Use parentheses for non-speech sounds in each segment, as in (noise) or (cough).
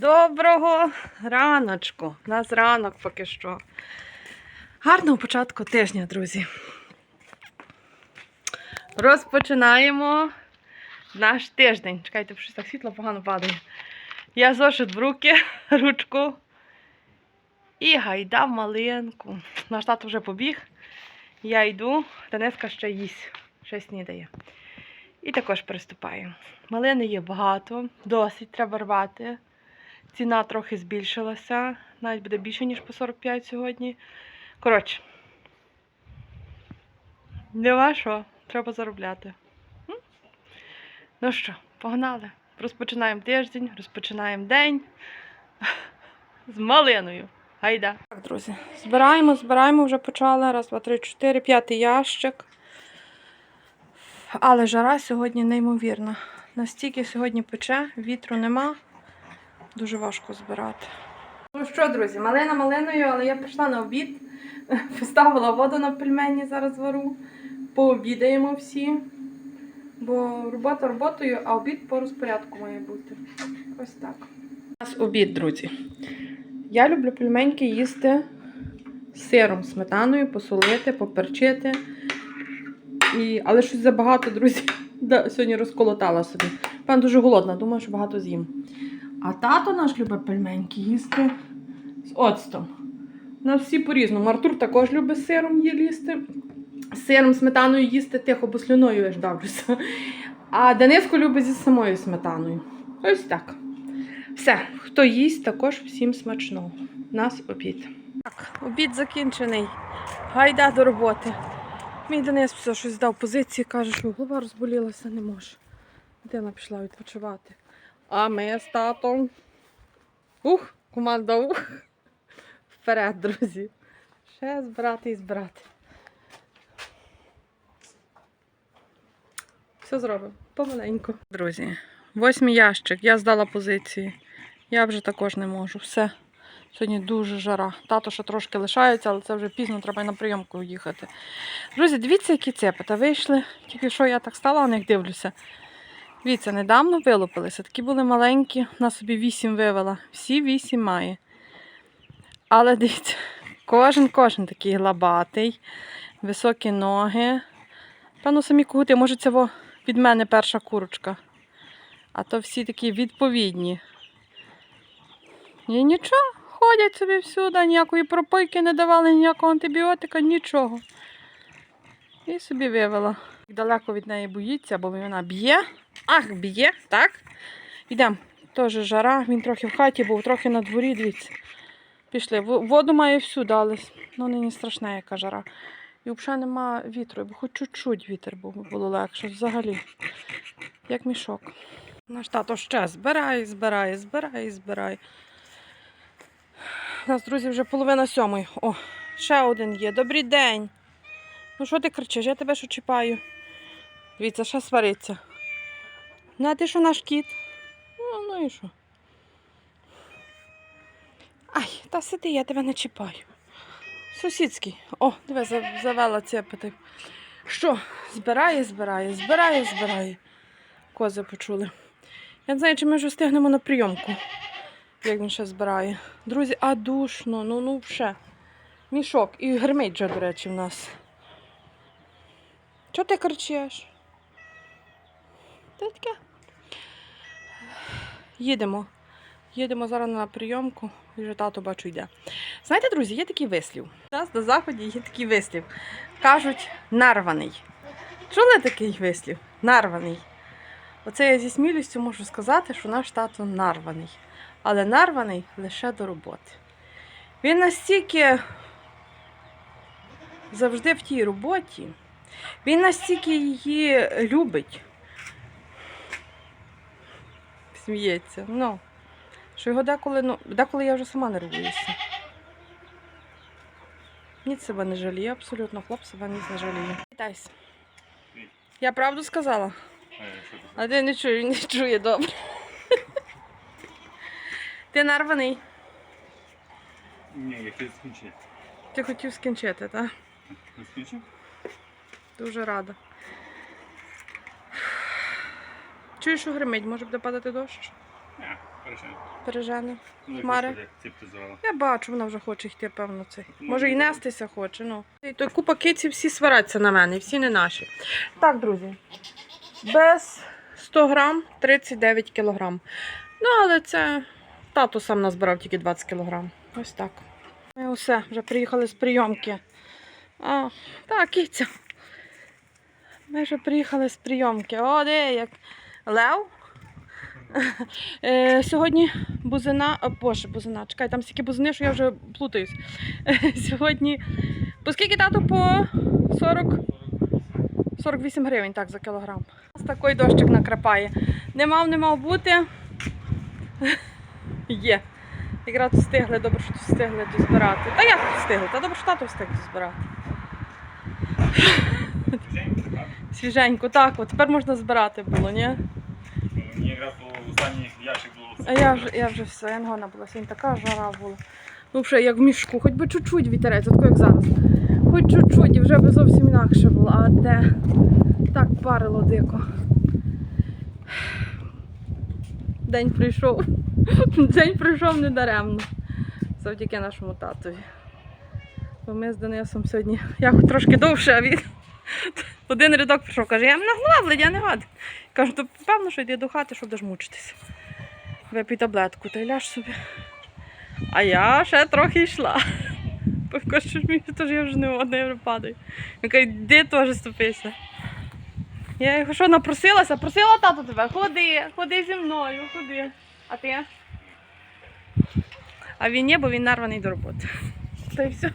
Доброго раночку. У нас ранок поки що. Гарного початку тижня, друзі. Розпочинаємо наш тиждень. Чекайте, щось так світло погано падає. Я зошит в руки, (laughs) ручку. І гайда в малинку. Наш тато вже побіг. Я йду, Денеска ще їсть, ще снідає. І також приступаю. Малини є багато, досить треба рвати. Ціна трохи збільшилася, навіть буде більше, ніж по 45 сьогодні. Коротше, нема що, треба заробляти. Ну що, погнали. Розпочинаємо тиждень, розпочинаємо день (laughs) з малиною. Гайда. Так, друзі, збираємо, збираємо, вже почали. Раз, два, три, чотири, п'ятий ящик. Але жара сьогодні неймовірна. Настільки сьогодні пече, вітру нема. Дуже важко збирати. Ну що, друзі, малина малиною, але я прийшла на обід. (laughs) Поставила воду на пельмені, зараз вару. Пообідаємо всі. Бо робота роботою, а обід по розпорядку має бути. Ось так. У нас обід, друзі. Я люблю пельменьки їсти з сиром, сметаною, посолити, поперчити. І... Але щось забагато, друзі. (laughs) Сьогодні розколотала собі. Певно, дуже голодна, думаю, що багато з'їм. А тато наш любить пельменьки їсти з оцтом. У нас всі по-різному. Артур також любить сиром їсти. Сиром, сметаною їсти тихо, бо слюною я ж давлюся. А Дениско любить зі самою сметаною. Ось так. Все, хто їсть, також всім смачного. У нас обід. Так, обід закінчений. Гайда до роботи. Мій Денис все щось дав позиції, каже, що голова розболілася, не може. Дитина пішла відпочивати. А ми з татом. Ух, команда ух. Вперед, друзі. Ще збирати і збирати. Все зробимо. Помаленьку. Друзі, восьмий ящик. Я здала позиції. Я вже також не можу. Все. Сьогодні дуже жара. Тато ще трошки лишається, але це вже пізно, треба на прийомку їхати. Друзі, дивіться, які цепи. вийшли. Тільки що я так стала, на них дивлюся. Дивіться, недавно вилупилися. Такі були маленькі, на собі вісім вивела. Всі вісім має. Але дивіться, кожен кожен такий глабатий, високі ноги. Певно, самі кугути, може, це від мене перша курочка. А то всі такі відповідні. І нічого, ходять собі всюди, ніякої пропойки не давали, ніякого антибіотика, нічого. І собі вивела. Далеко від неї боїться, бо вона б'є. Ах, б'є, так? Йдемо. Теж жара, він трохи в хаті був, трохи на дворі, дивіться. Пішли. Воду має всюди, але ну, нині страшна яка жара. І взагалі нема вітру, бо хоч чуть-чуть вітер був, було легше. Взагалі, як мішок. Наш тато ще збирає, збирає, збирає, збирає. У нас, друзі, вже половина сьомої. О, ще один є. Добрий день. Ну що ти кричиш? Я тебе що чіпаю? Дивіться, ще свариться. Ну, а ти що наш кіт? Ну, ну і що? Ай, та сиди, я тебе не чіпаю. Сусідський. О, диви, за- завела цепити. Що? Збирає, збирає, збирає, збирає. Кози почули. Я не знаю, чи ми вже встигнемо на прийомку, як він ще збирає. Друзі, а душно, ну ну вже. Мішок. І гримить до речі, в нас. Чого ти кричиш? Та таке. Їдемо. Їдемо зараз на прийомку, і вже тато бачу йде. Знаєте, друзі, є такий вислів. У нас на заході є такий вислів. Кажуть, нарваний. Чули такий вислів? Нарваний. Оце я зі смілістю можу сказати, що наш тато нарваний. Але нарваний лише до роботи. Він настільки завжди в тій роботі, він настільки її любить. Сміється. Ну, що його деколи, ну, деколи я вже сама нервуюся. Ніц себе не жаліє, абсолютно. Хлоп себе ніц не жаліє. Вітайся. Я правду сказала? А ти не чує, не чує добре. (laughs) Ти нарваний. Ні, я хотів скінчити. Ти хотів скінчити, так? Скінчив? Дуже рада. Чуєш, що гримить, може буде падати дощ? Ні, Перешено. Пережене. Ну, Хмари. Я бачу, вона вже хоче йти, певно, цей. Ну, Може і ну, нестися хоче. Ну. І то купа киців всі сваряться на мене, всі не наші. Так, друзі. Без 100 грам 39 кілограм. Ну, але це тато сам назбирав тільки 20 кілограм. Ось так. Ми усе, вже приїхали з прийомки. А, так, киця. Ми вже приїхали з прийомки. О, де як Лев. Е, сьогодні бузина, о, боже, бузина, чекай, там стільки бузини, що я вже плутаюсь. Е, Сьогодні, по тату? По 40, 48 гривень так, за кілограм. Ось такий дощик накрапає. Не мав, не мав бути. Є. Якраз встигли, добре, що встигли дозбирати. Та як встигли? Та добре, що тато встиг дозбирати. Свіженько, так, от тепер можна збирати було, ні? Мені якраз у останній ящик було. А я вже, я вже все, я нагона була, сьогодні така жара була. Ну, вже як в мішку, хоч би чуть-чуть вітерець, от як зараз. Хоч чуть-чуть, і вже би зовсім інакше було. А де так парило дико. День прийшов. (laughs) День прийшов недаремно. Завдяки нашому татові. Бо ми з Денисом сьогодні. Я трошки довше, а він один рядок прийшов, каже, я наглавлень, я не гаден. Кажу, то певно, що йди до хати, щоб будеш мучитися. Випій таблетку та й ляж собі. А я ще трохи йшла. Пивко, що ж мені, я вже не одна, я вже падаю. Він каже, йди теж ступися. Я його що напросилася? Просила тату тебе, ходи, ходи зі мною, ходи. А ти? А він ні, бо він нарваний до роботи. Та й все.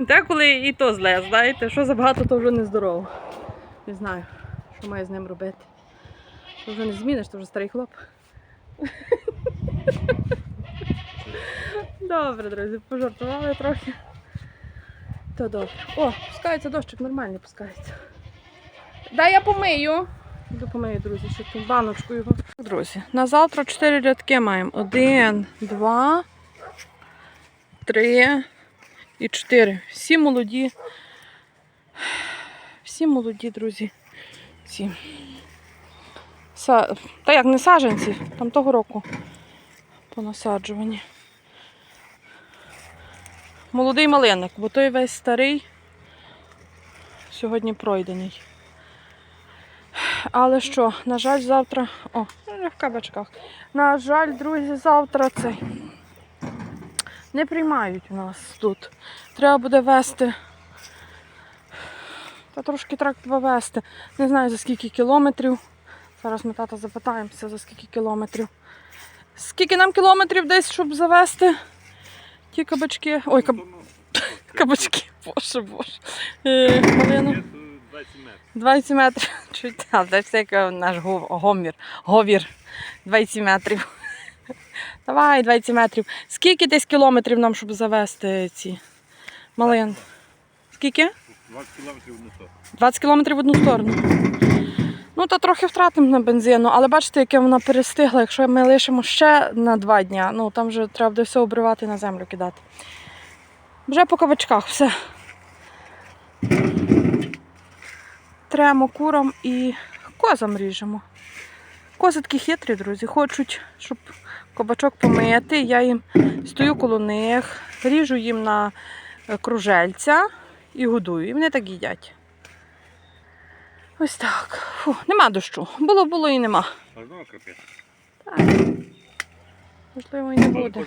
Деколи і то зле, знаєте, що забагато, то вже не здорово. Не знаю, що маю з ним робити. То вже не зміниш, то вже старий хлоп. Добре, друзі, пожартували трохи. То добре. О, пускається дощик, нормальний пускається. Дай я помию. Іду помию, друзі, ще тут баночку його. Друзі, на завтра чотири рядки маємо. Один, два, три і чотири. Всі молоді. Всі молоді, друзі. Ці. Са... Та як не саджанці, там того року понасаджувані. Молодий малиник, бо той весь старий, сьогодні пройдений. Але що, на жаль, завтра. О, в кабачках. На жаль, друзі, завтра цей. Не приймають у нас тут. Треба буде вести. Та трошки треба вести. Не знаю за скільки кілометрів. Зараз ми тата запитаємося, за скільки кілометрів. Скільки нам кілометрів десь, щоб завести ті кабачки. Ой, каб... (laughs) кабачки, боже боже. Е, малину. 20 метрів. 20 метрів. (laughs) Чуть, а це як наш гов- гомір. Говір. 20 метрів. (laughs) Давай, 20 метрів. Скільки десь кілометрів нам, щоб завести ці малин? Скільки? 20 кілометрів одну сторону. 20 кілометрів в одну сторону. Ну, то трохи втратимо на бензину, але бачите, яке вона перестигла. Якщо ми лишимо ще на два дні, ну там вже треба буде все обривати і на землю кидати. Вже по кабачках все. Тремо курам і козам ріжемо. Кози такі хитрі, друзі, хочуть, щоб кабачок помити. Я їм стою коло них, ріжу їм на е, кружельця і годую. І вони так їдять. Ось так. Фу, нема дощу. Було, було і нема. А знову капець. Так. Можливо, і не буде.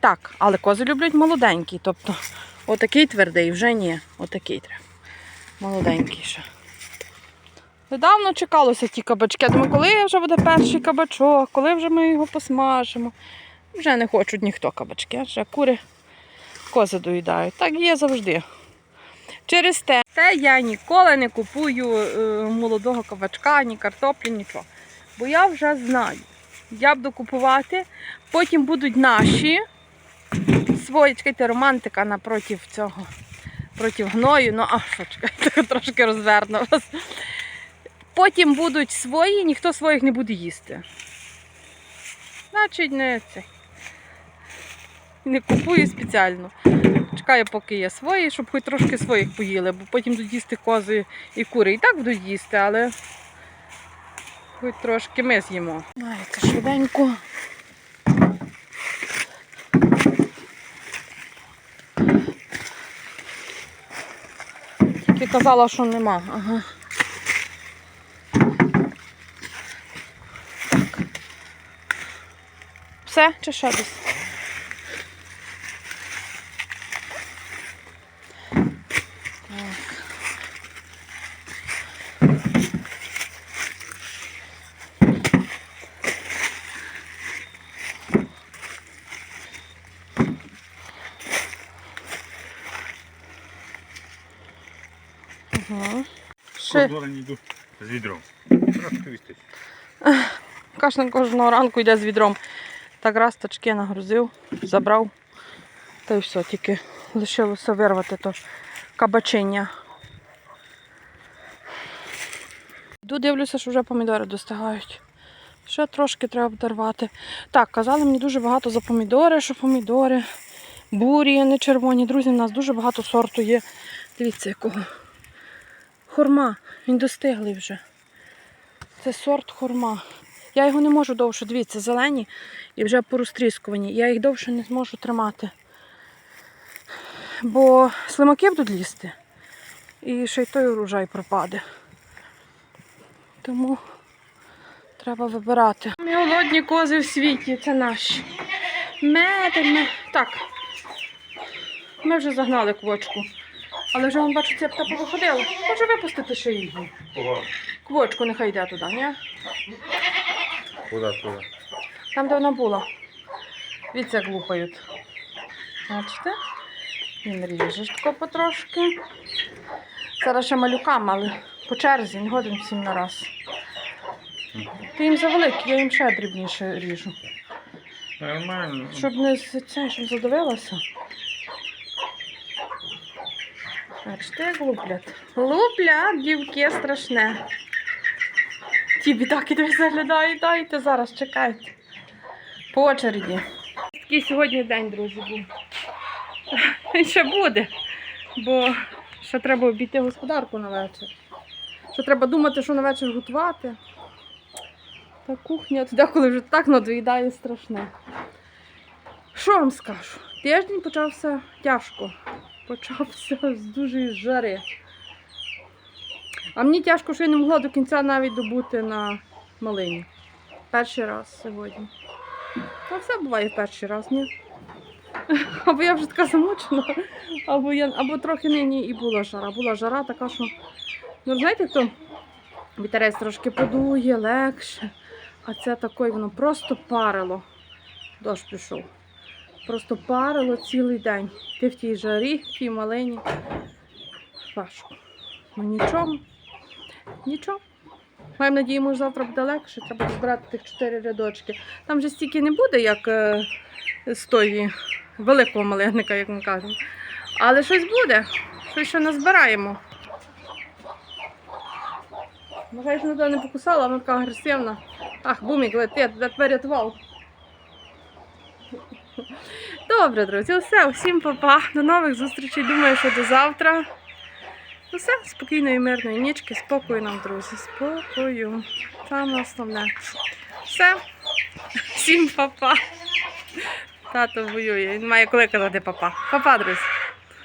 Так, але кози люблять молоденький. Тобто, отакий твердий, вже ні. Отакий треба. Молоденький ще. Недавно чекалося ті кабачки. Я думаю, коли вже буде перший кабачок, коли вже ми його посмажимо. Вже не хочуть ніхто кабачки, вже кури кози доїдають. Так є завжди. Через те, те я ніколи не купую е, молодого кабачка, ні картоплі, нічого. Бо я вже знаю. Я буду купувати, потім будуть наші свої, чекайте, романтика напроти цього, проти гною. Ну, а що, чекайте, (laughs) трошки розверну вас. Потім будуть свої, ніхто своїх не буде їсти. Значить, не це. Не купую спеціально. Чекаю, поки є свої, щоб хоч трошки своїх поїли, бо потім будуть їсти кози і кури. І так будуть їсти, але Хоч трошки ми з'їмо. Давайте швиденько. Тільки казала, що нема. Ага. Все чи ще десь? Так. Ще не йду з відром. Трошки кожен кожного ранку йде з відром. Так раз тачки нагрузив, забрав. Та й все, тільки лишилося вирвати то кабачення. Йду дивлюся, що вже помідори достигають. Ще трошки треба обдарвати. Так, казали мені дуже багато за помідори, що помідори бурі, не червоні. Друзі, в нас дуже багато сорту є. Дивіться, якого. Хорма. Він достиглий вже. Це сорт хорма. Я його не можу довше, дивіться, зелені і вже порозтріскувані. Я їх довше не зможу тримати. Бо слимаки будуть лізти. І ще й той урожай пропаде. Тому треба вибирати. Ми голодні кози в світі, це наші. Мед. Так. Ми вже загнали квочку. Але вже вон, бачу, цепка повиходила. Може випустити ще її. Квочку нехай йде туди, ні? Куди, куди? Там, де вона була. Дивіться, як лупають. Бачите? Він ріже тако потрошки. Зараз ще малюкам, але по черзі, не годин всім на раз. Ти їм завеликі, я їм ще дрібніше ріжу. Нормально. Щоб не це, щоб задавилося. Бачите, як луплять. Луплять, дівки страшне. Ті бідаки десь заглядають, дайте зараз, чекайте. По очереді. Такий сьогодні день, друзі, був. І (laughs) ще буде, бо ще треба обійти господарку на вечір. Ще треба думати, що на вечір готувати. Та кухня туди, коли вже так надоїдає страшне. Що вам скажу? Тиждень почався тяжко. Почався з дуже жари. А мені тяжко, що я не могла до кінця навіть добути на малині. Перший раз сьогодні. Та все буває перший раз, ні? (laughs) Або я вже така замучена, або, я, або трохи нині і була жара. Була жара така, що. Ну, знаєте, то вітерець трошки подує, легше. А це такий, воно просто парило. Дощ пішов. Просто парило цілий день. Ти в тій жарі, в тій малині. Важко. Ну нічого. Нічого. Маємо надію, може завтра буде легше. Треба збирати тих чотири рядочки. Там вже стільки не буде, як е, з тої великого малинника, як ми кажемо. Але щось буде. Щось ще назбираємо. Може, я ніде не покусала, вона така агресивна. Ах, бумік летить, я тебе. Добре, друзі, все, всім па-па. До нових зустрічей. Думаю, що до завтра. Ну все, спокійної, мирної нічки, спокою нам, друзі. Спокою. Саме основне. Все. Всім папа. -па. Тато воює. Він має коли казати па-па. Па-па, друзі.